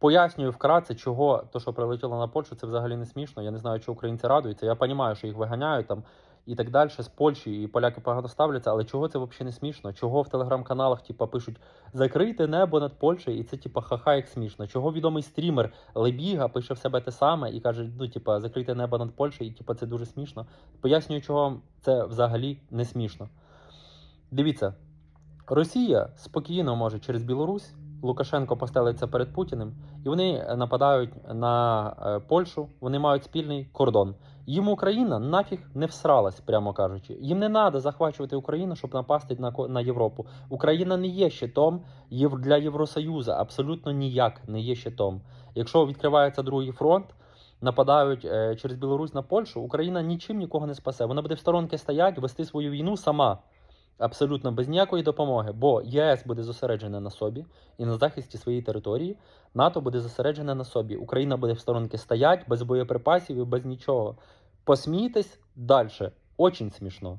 Пояснюю вкратце, чого то, що прилетіло на Польщу, це взагалі не смішно. Я не знаю, чого українці радуються. Я розумію, що їх виганяють там і так далі з Польщі, і поляки погано ставляться, але чого це взагалі не смішно? Чого в телеграм-каналах типа, пишуть закрийте небо над Польщею, і це типа ха-ха як смішно. Чого відомий стрімер Лебіга пише в себе те саме і каже: ну, типа, закрийте небо над Польщею, і типа це дуже смішно. Пояснюю, чого це взагалі не смішно. Дивіться, Росія спокійно може через Білорусь. Лукашенко постелиться перед Путіним, і вони нападають на е, Польщу. Вони мають спільний кордон. Їм Україна нафіг не всралась, прямо кажучи. Їм не треба захвачувати Україну, щоб напасти на, на Європу. Україна не є щитом для Євросоюзу, абсолютно ніяк не є щитом. Якщо відкривається другий фронт, нападають е, через Білорусь на Польщу, Україна нічим нікого не спасе. Вона буде в сторонки стояти, вести свою війну сама. Абсолютно без ніякої допомоги, бо ЄС буде зосереджене на собі і на захисті своєї території. НАТО буде зосереджене на собі. Україна буде в сторонки стоять без боєприпасів і без нічого. Посмійтесь далі. Очень смішно.